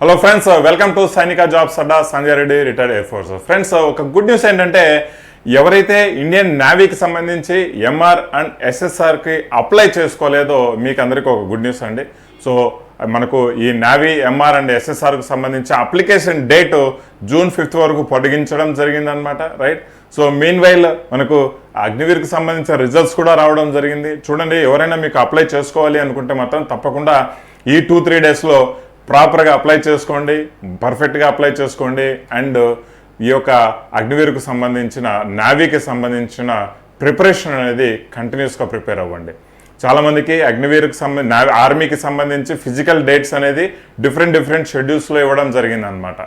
Hello friends welcome to Sainika jobs Adda Sanjay Reddy retired air force friends ఒక good news ఏంటంటే ఎవరైతే Indian నేవీకి సంబంధించి MR and ఎస్ఎస్ఆర్కి అప్లై చేసుకోలేదో మీకు అందరికీ ఒక గుడ్ న్యూస్ అండి. సో uh, మనకు ఈ నావీ ఎంఆర్ అండ్ ఎస్ఎస్ఆర్కు సంబంధించి అప్లికేషన్ డేట్ జూన్ ఫిఫ్త్ వరకు పొడిగించడం జరిగిందనమాట రైట్ సో మీన్ వైల్ మనకు అగ్నివీర్కి సంబంధించిన రిజల్ట్స్ కూడా రావడం జరిగింది. చూడండి ఎవరైనా మీకు అప్లై చేసుకోవాలి అనుకుంటే మాత్రం తప్పకుండా ఈ టూ త్రీ డేస్లో ప్రాపర్గా అప్లై చేసుకోండి పర్ఫెక్ట్గా అప్లై చేసుకోండి అండ్ ఈ యొక్క అగ్నివీరుకు సంబంధించిన నావీకి సంబంధించిన ప్రిపరేషన్ అనేది కంటిన్యూస్గా ప్రిపేర్ అవ్వండి. చాలామందికి అగ్నివీరుకు సంబంధించి ఆర్మీకి సంబంధించి ఫిజికల్ డేట్స్ అనేది డిఫరెంట్ డిఫరెంట్ షెడ్యూల్స్లో ఇవ్వడం జరిగిందనమాట.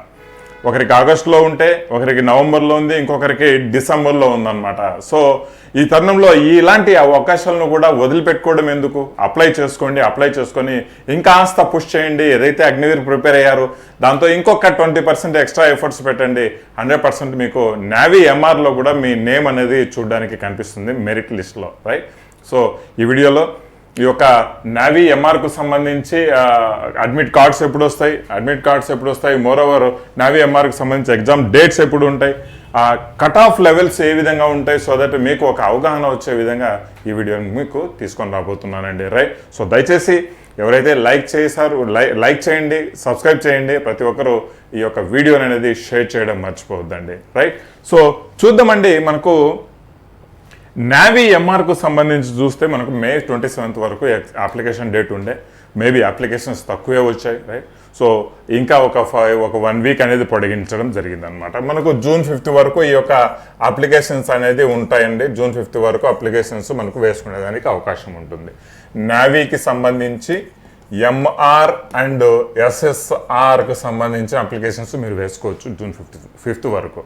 ఒకరికి ఆగస్టులో ఉంటే ఒకరికి నవంబర్లో ఉంది ఇంకొకరికి డిసెంబర్లో ఉందన్నమాట. సో ఈ తరుణంలో ఇలాంటి అవకాశాలను కూడా వదిలిపెట్టుకోవడం ఎందుకు? అప్లై చేసుకోండి అప్లై చేసుకొని ఇంకాస్త పుష్ చేయండి. ఏదైతే అగ్నివీర్ ప్రిపేర్ అయ్యారో దాంతో ఇంకొక ట్వంటీ పర్సెంట్ ఎక్స్ట్రా ఎఫర్ట్స్ పెట్టండి. హండ్రెడ్ పర్సెంట్ మీకు నావీ ఎంఆర్లో కూడా మీ నేమ్ అనేది చూడడానికి కనిపిస్తుంది మెరిట్ లిస్ట్లో రైట్? సో ఈ వీడియోలో ఈ యొక్క నావీ ఎంఆర్కు సంబంధించి అడ్మిట్ కార్డ్స్ ఎప్పుడు వస్తాయి అడ్మిట్ కార్డ్స్ ఎప్పుడు వస్తాయి మోర్ ఓవర్ నావీ ఎంఆర్కు సంబంధించి ఎగ్జామ్ డేట్స్ ఎప్పుడు ఉంటాయి కట్ ఆఫ్ లెవెల్స్ ఏ విధంగా ఉంటాయి? సో దట్ మీకు ఒక అవగాహన వచ్చే విధంగా ఈ వీడియోని మీకు తీసుకొని రాబోతున్నానండి. రైట్ సో దయచేసి ఎవరైతే లైక్ చేశారు లైక్ చేయండి సబ్స్క్రైబ్ చేయండి. ప్రతి ఒక్కరూ ఈ యొక్క వీడియోని అనేది షేర్ చేయడం మర్చిపోవద్దండి. రైట్ సో చూద్దామండి మనకు నావీ ఎంఆర్కు సంబంధించి చూస్తే మనకు మే ట్వంటీ సెవెంత్ వరకు అప్లికేషన్ డేట్ ఉండే. మేబీ అప్లికేషన్స్ తక్కువే వచ్చాయి రైట్ సో ఇంకా ఒక ఫైవ్ ఒక వన్ వీక్ అనేది పొడిగించడం జరిగిందనమాట మనకు జూన్ ఫిఫ్త్ వరకు ఈ యొక్క అప్లికేషన్స్ అనేది ఉంటాయండి. జూన్ ఫిఫ్త్ వరకు అప్లికేషన్స్ మనకు వేసుకునేదానికి అవకాశం ఉంటుంది. నావీకి సంబంధించి ఎంఆర్ అండ్ ఎస్ఎస్ఆర్కు సంబంధించిన అప్లికేషన్స్ మీరు వేసుకోవచ్చు జూన్ ఫిఫ్త్ ఫిఫ్త్ వరకు.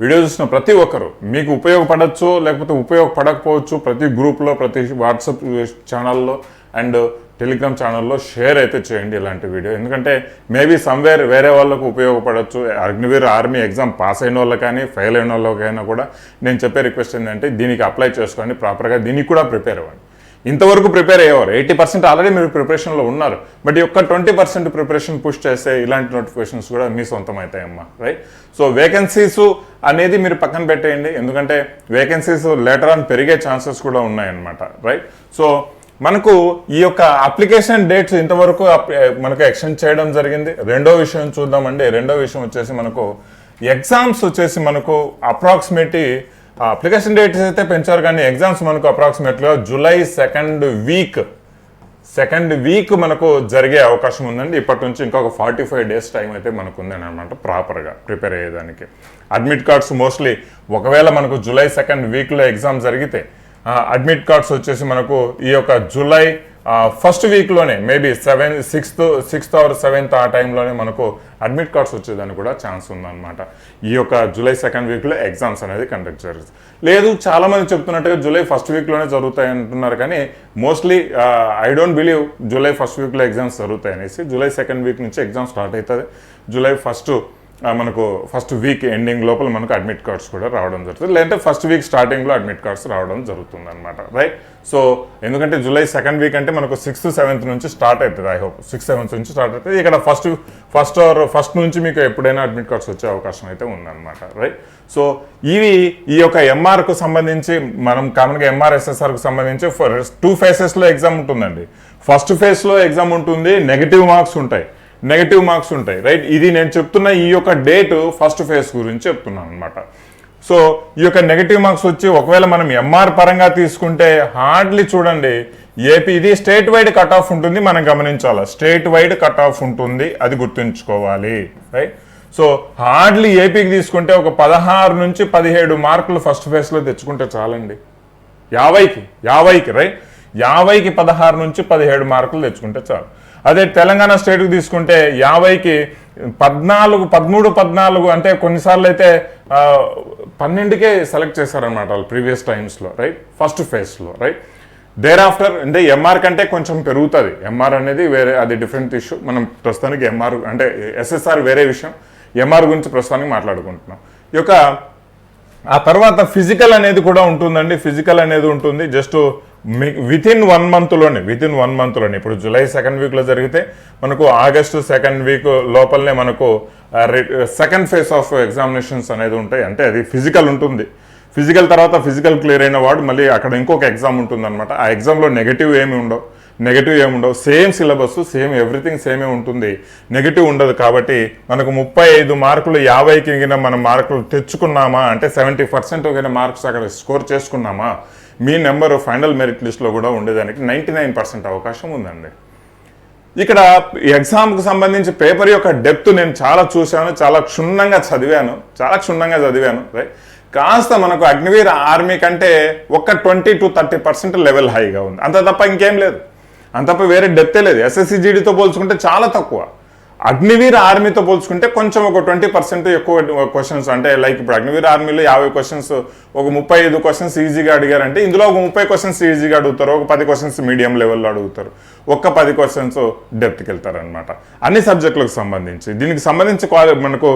వీడియో చూసిన ప్రతి ఒక్కరు మీకు ఉపయోగపడచ్చు లేకపోతే ఉపయోగపడకపోవచ్చు ప్రతి గ్రూప్లో ప్రతి వాట్సాప్ ఛానల్లో అండ్ టెలిగ్రామ్ ఛానల్లో షేర్ అయితే చేయండి ఇలాంటి వీడియో. ఎందుకంటే మేబీ సమ్వేర్ వేరే వాళ్ళకు ఉపయోగపడచ్చు. అగ్నివీర్ ఆర్మీ ఎగ్జామ్ పాస్ అయిన వాళ్ళకి కానీ ఫెయిల్ అయిన వాళ్ళకైనా కూడా నేను చెప్పే రిక్వెస్ట్ ఏంటంటే దీనికి అప్లై చేసుకోండి ప్రాపర్గా. దీనికి కూడా ప్రిపేర్ అవ్వండి. ఇంతవరకు ప్రిపేర్ అయ్యేవారు. ఎయిటీ పర్సెంట్ ఆల్రెడీ మీరు ప్రిపరేషన్లో ఉన్నారు. బట్ ఈ యొక్క ట్వంటీ పర్సెంట్ ప్రిపరేషన్ పుష్ చేస్తే ఇలాంటి నోటిఫికేషన్స్ కూడా మీ సొంతం అవుతాయమ్మా రైట్ సో వేకెన్సీస్ అనేది మీరు పక్కన పెట్టేయండి. ఎందుకంటే వేకెన్సీస్ లేటర్ ఆన్ పెరిగే ఛాన్సెస్ కూడా ఉన్నాయన్నమాట రైట్ సో మనకు ఈ యొక్క అప్లికేషన్ డేట్స్ ఇంతవరకు మనకు ఎక్స్టెండ్ చేయడం జరిగింది. రెండో విషయం చూద్దామండి. రెండో విషయం వచ్చేసి మనకు ఎగ్జామ్స్ వచ్చేసి మనకు అప్రాక్సిమేట్లీ అప్లికేషన్ డేట్స్ అయితే పెంచారు కానీ ఎగ్జామ్స్ మనకు అప్రాక్సిమేట్గా July second week second week మనకు జరిగే అవకాశం ఉందండి. ఇప్పటి నుంచి ఇంకొక ఫార్టీ ఫైవ్ డేస్ టైం అయితే మనకు ఉందని అనమాట ప్రాపర్గా ప్రిపేర్ అయ్యేదానికి. అడ్మిట్ కార్డ్స్ మోస్ట్లీ ఒకవేళ మనకు జూలై సెకండ్ వీక్లో ఎగ్జామ్ జరిగితే అడ్మిట్ కార్డ్స్ వచ్చేసి మనకు ఈ యొక్క July first వీక్లోనే maybe seven sixth sixth or seventh ఆ టైంలోనే మనకు అడ్మిట్ కార్డ్స్ వచ్చేదానికి కూడా ఛాన్స్ ఉందన్నమాట. ఈ యొక్క జూలై సెకండ్ వీక్లో ఎగ్జామ్స్ అనేది కండక్ట్ జరుగుతుంది. లేదు చాలామంది చెప్తున్నట్టుగా జూలై ఫస్ట్ వీక్లోనే జరుగుతాయి అంటున్నారు కానీ mostly I don't believe July first వీక్లో ఎగ్జామ్స్ జరుగుతాయి అనేసి జూలై సెకండ్ వీక్ నుంచి ఎగ్జామ్ స్టార్ట్ అవుతుంది. జూలై ఫస్ట్ మనకు ఫస్ట్ వీక్ ఎండింగ్ లోపల మనకు అడ్మిట్ కార్డ్స్ కూడా రావడం జరుగుతుంది. లేదంటే ఫస్ట్ వీక్ స్టార్టింగ్లో అడ్మిట్ కార్డ్స్ రావడం జరుగుతుంది అనమాట రైట్ సో ఎందుకంటే జూలై సెకండ్ వీక్ అంటే మనకు సిక్స్త్ సెవెంత్ నుంచి స్టార్ట్ అవుతుంది ఐ హోప్ సిక్స్త్ సెవెంత్ నుంచి స్టార్ట్ అవుతుంది. ఇక్కడ ఫస్ట్ ఫస్ట్ ఆర్ ఫస్ట్ నుంచి మీకు ఎప్పుడైనా అడ్మిట్ కార్డ్స్ వచ్చే అవకాశం అయితే ఉందన్నమాట రైట్ సో ఇవి ఈ యొక్క ఎంఆర్కు సంబంధించి మనం కామన్గా ఎంఆర్ఎస్ఎస్ఆర్కు సంబంధించి టూ ఫేసెస్లో ఎగ్జామ్ ఉంటుందండి. ఫస్ట్ ఫేజ్లో ఎగ్జామ్ ఉంటుంది నెగిటివ్ మార్క్స్ ఉంటాయి. నెగటివ్ మార్క్స్ ఉంటాయి రైట్ ఇది నేను చెప్తున్న ఈ యొక్క డేట్ ఫస్ట్ ఫేజ్ గురించి చెప్తున్నాను అనమాట సో ఈ యొక్క నెగటివ్ మార్క్స్ వచ్చి ఒకవేళ మనం ఎంఆర్ పరంగా తీసుకుంటే హార్డ్లీ చూడండి ఏపీ ఇది స్టేట్ వైడ్ కట్ ఆఫ్ ఉంటుంది మనం గమనించాలి? స్టేట్ వైడ్ కట్ ఆఫ్ ఉంటుంది అది గుర్తుంచుకోవాలి రైట్ సో హార్డ్లీ ఏపీకి తీసుకుంటే ఒక పదహారు నుంచి పదిహేడు మార్కులు ఫస్ట్ ఫేజ్లో తెచ్చుకుంటే చాలండి. యాభైకి యాభైకి రైట్ యాభైకి పదహారు నుంచి పదిహేడు మార్కులు తెచ్చుకుంటే చాలు. అదే తెలంగాణ స్టేట్కి తీసుకుంటే యాభైకి పద్నాలుగు పదమూడు పద్నాలుగు అంటే కొన్నిసార్లు అయితే పన్నెండుకే సెలెక్ట్ చేశారనమాట వాళ్ళు ప్రీవియస్ టైమ్స్లో రైట్? ఫస్ట్ ఫేజ్లో రైట్? దేర్ ఆఫ్టర్ అంటే ఎంఆర్ కంటే కొంచెం పెరుగుతుంది. ఎంఆర్ అనేది వేరే అది డిఫరెంట్ ఇష్యూ. మనం ప్రస్తుతానికి ఎంఆర్ అంటే ఎస్ఎస్ఆర్ వేరే విషయం. ఎంఆర్ గురించి ప్రస్తుతానికి మాట్లాడుకుంటున్నాం. ఈ యొక్క ఆ తర్వాత ఫిజికల్ అనేది కూడా ఉంటుందండి. ఫిజికల్ అనేది ఉంటుంది. జస్ట్ విత్ ఇన్ వన్ మంత్లోనే విత్ ఇన్ వన్ మంత్లోనే ఇప్పుడు జూలై సెకండ్ వీక్లో జరిగితే మనకు ఆగస్టు సెకండ్ వీక్ లోపలనే మనకు సెకండ్ ఫేజ్ ఆఫ్ ఎగ్జామినేషన్స్ అనేది ఉంటాయి. అంటే అది ఫిజికల్ ఉంటుంది. ఫిజికల్ తర్వాత ఫిజికల్ క్లియర్ అయిన వాడు మళ్ళీ అక్కడ ఇంకొక ఎగ్జామ్ ఉంటుందన్నమాట. ఆ ఎగ్జామ్లో నెగిటివ్ ఏమి ఉండవు. నెగటివ్ ఏమి ఉండవు. సేమ్ సిలబస్ సేమ్ ఎవ్రీథింగ్ సేమే ఉంటుంది. నెగిటివ్ ఉండదు కాబట్టి మనకు ముప్పై ఐదు మార్కులు యాభైకి మనం మార్కులు తెచ్చుకున్నామా? అంటే సెవెంటీ పర్సెంట్ మార్క్స్ అక్కడ స్కోర్ చేసుకున్నామా? మీ నెంబర్ ఫైనల్ మెరిట్ లిస్ట్లో కూడా ఉండేదానికి నైంటీ నైన్ పర్సెంట్ అవకాశం ఉందండి. ఇక్కడ ఎగ్జామ్కు సంబంధించి పేపర్ యొక్క డెప్త్ నేను చాలా చూశాను చాలా క్షుణ్ణంగా చదివాను చాలా క్షుణ్ణంగా చదివాను రైట్ కాస్త మనకు అగ్నివీర్ ఆర్మీ కంటే ఒక twenty to thirty percent level హైగా ఉంది. అంత తప్ప ఇంకేం లేదు. అంత తప్ప వేరే డెప్తే లేదు. ఎస్ఎస్సి జీడీతో పోల్చుకుంటే చాలా తక్కువ. అగ్నివీర్ ఆర్మీతో పోల్చుకుంటే కొంచెం ఒక ట్వంటీ పర్సెంట్ ఎక్కువ క్వశ్చన్స్ అంటే లైక్ ఇప్పుడు అగ్నివీర్ ఆర్మీలో యాభై క్వశ్చన్స్ ఒక ముప్పై ఐదు క్వశ్చన్స్ ఈజీగా అడిగారంటే ఇందులో ఒక ముప్పై క్వశ్చన్స్ ఈజీగా అడుగుతారు ఒక పది క్వశ్చన్స్ మీడియం లెవెల్లో అడుగుతారు. ఒక్క పది క్వశ్చన్స్ డెప్త్కి వెళ్తారనమాట అన్ని సబ్జెక్టులకు సంబంధించి. దీనికి సంబంధించి క్వాలి మనకు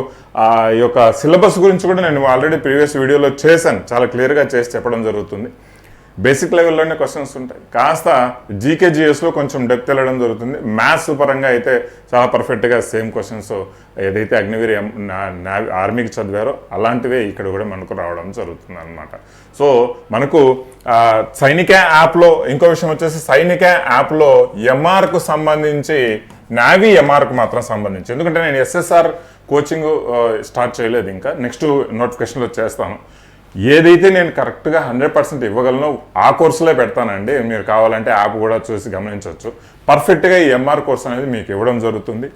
ఆ యొక్క సిలబస్ గురించి కూడా నేను ఆల్రెడీ ప్రీవియస్ వీడియోలో చేశాను. చాలా క్లియర్గా చేసి చెప్పడం జరుగుతుంది. బేసిక్ లెవెల్లోనే క్వశ్చన్స్ ఉంటాయి. కాస్త జీకే జిఎస్లో కొంచెం డెప్త్ వెళ్ళడం జరుగుతుంది. మ్యాథ్స్ పరంగా అయితే చాలా పర్ఫెక్ట్గా సేమ్ క్వశ్చన్స్ ఏదైతే అగ్నివీర్ ఆర్మీకి చదివారో అలాంటివే ఇక్కడ కూడా మనకు రావడం జరుగుతుంది అనమాట సో మనకు సైనిక యాప్లో ఇంకో విషయం వచ్చేసి సైనిక యాప్లో ఎంఆర్కు సంబంధించి నావీ ఎంఆర్కు మాత్రం సంబంధించి. ఎందుకంటే నేను ఎస్ఎస్ఆర్ కోచింగ్ స్టార్ట్ చేయలేదు ఇంకా. నెక్స్ట్ నోటిఫికేషన్లో చేస్తాను ఏదైతే నేను కరెక్ట్గా హండ్రెడ్ పర్సెంట్ ఇవ్వగలనో ఆ కోర్సులో పెడతానండి. మీరు కావాలంటే యాప్ కూడా చూసి గమనించవచ్చు. పర్ఫెక్ట్గా ఈ ఎంఆర్ కోర్స్ అనేది మీకు ఇవ్వడం జరుగుతుంది.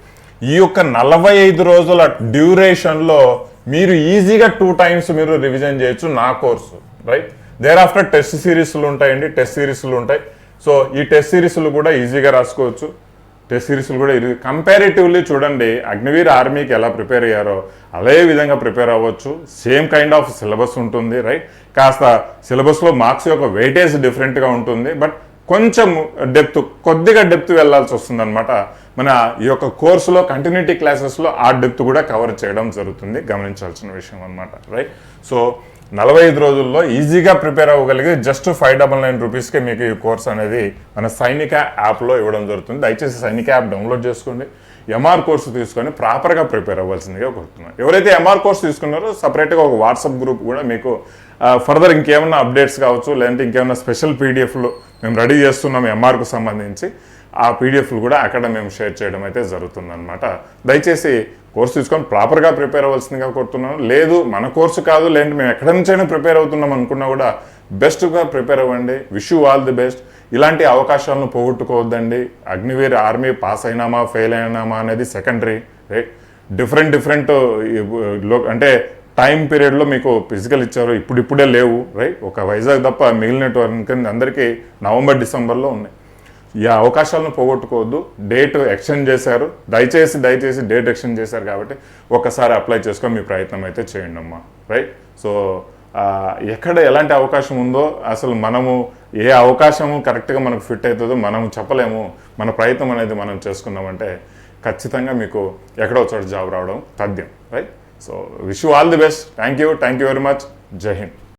ఈ యొక్క నలభై ఐదు రోజుల డ్యూరేషన్లో మీరు ఈజీగా టూ టైమ్స్ మీరు రివిజన్ చేయొచ్చు నా course right? There after test సిరీస్లు ఉంటాయండి టెస్ట్ సిరీస్లు ఉంటాయి. సో ఈ టెస్ట్ సిరీస్లు కూడా ఈజీగా రాసుకోవచ్చు. టెస్ట్ సిరీస్లు కూడా ఇది కంపారిటివ్లీ చూడండి అగ్నివీర్ ఆర్మీకి ఎలా ప్రిపేర్ అయ్యారో అదే విధంగా ప్రిపేర్ అవ్వచ్చు. సేమ్ కైండ్ ఆఫ్ సిలబస్ ఉంటుంది రైట్ కాస్త సిలబస్లో మార్క్స్ యొక్క వెయిటేజ్ డిఫరెంట్గా ఉంటుంది బట్ కొంచెం డెప్త్ కొద్దిగా డెప్త్ వెళ్ళాల్సి వస్తుంది అనమాట మన ఈ యొక్క కోర్సులో కంటిన్యూటీ క్లాసెస్లో ఆ డెప్త్ కూడా కవర్ చేయడం జరుగుతుంది. గమనించాల్సిన విషయం అనమాట రైట్ సో నలభై ఐదు రోజుల్లో ఈజీగా ప్రిపేర్ అవ్వగలిగి జస్ట్ ఫైవ్ డబల్ నైన్ రూపీస్కే మీకు ఈ కోర్స్ అనేది మన సైనిక యాప్లో ఇవ్వడం జరుగుతుంది. దయచేసి సైనిక యాప్ డౌన్లోడ్ చేసుకోండి. ఎంఆర్ కోర్సు తీసుకొని ప్రాపర్గా ప్రిపేర్ అవ్వాల్సిందిగా కోరుతున్నాను. ఎవరైతే ఎంఆర్ కోర్స్ తీసుకున్నారో సపరేట్గా ఒక వాట్సాప్ గ్రూప్ కూడా మీకు ఫర్దర్ ఇంకేమైనా అప్డేట్స్ కావచ్చు లేదంటే ఇంకేమైనా స్పెషల్ పీడిఎఫ్లు మేము రెడీ చేస్తున్నాం ఎంఆర్కు సంబంధించి. ఆ పీడిఎఫ్లు కూడా అక్కడ మేము షేర్ చేయడం అయితే జరుగుతుందనమాట దయచేసి కోర్సు తీసుకొని ప్రాపర్గా ప్రిపేర్ అవ్వాల్సిందిగా కోరుతున్నాను. లేదు మన కోర్సు కాదు లేదంటే మేము ఎక్కడి నుంచైనా ప్రిపేర్ అవుతున్నాం అనుకున్నా కూడా బెస్ట్గా ప్రిపేర్ అవ్వండి. Wish you all the best. ఇలాంటి అవకాశాలను పోగొట్టుకోవద్దండి. అగ్నివీర్ ఆర్మీ పాస్ అయినామా ఫెయిల్ అయినామా అనేది సెకండరీ. రైట్ డిఫరెంట్ డిఫరెంట్ అంటే టైం పీరియడ్లో మీకు ఫిజికల్ ఇచ్చారు ఇప్పుడిప్పుడే లేవు. రైట్ ఒక వైజాగ్ తప్ప మిగిలినటువంటి అందరికీ నవంబర్ డిసెంబర్లో ఉన్నాయి. ఈ అవకాశాలను పోగొట్టుకోవద్దు. డేట్ ఎక్స్టెండ్ చేశారు. దయచేసి దయచేసి డేట్ ఎక్స్టెండ్ చేశారు కాబట్టి ఒకసారి అప్లై చేసుకొని మీ ప్రయత్నం అయితే చేయండి అమ్మా. రైట్ సో ఎక్కడ ఎలాంటి అవకాశం ఉందో అసలు మనము ఏ అవకాశము కరెక్ట్గా మనకు ఫిట్ అవుతుందో మనం చెప్పలేము. మన ప్రయత్నం అనేది మనం చేసుకున్నామంటే ఖచ్చితంగా మీకు ఎక్కడో చోట జాబ్ రావడం తథ్యం. Right so wish all the best thank you thank you very much జై హింద్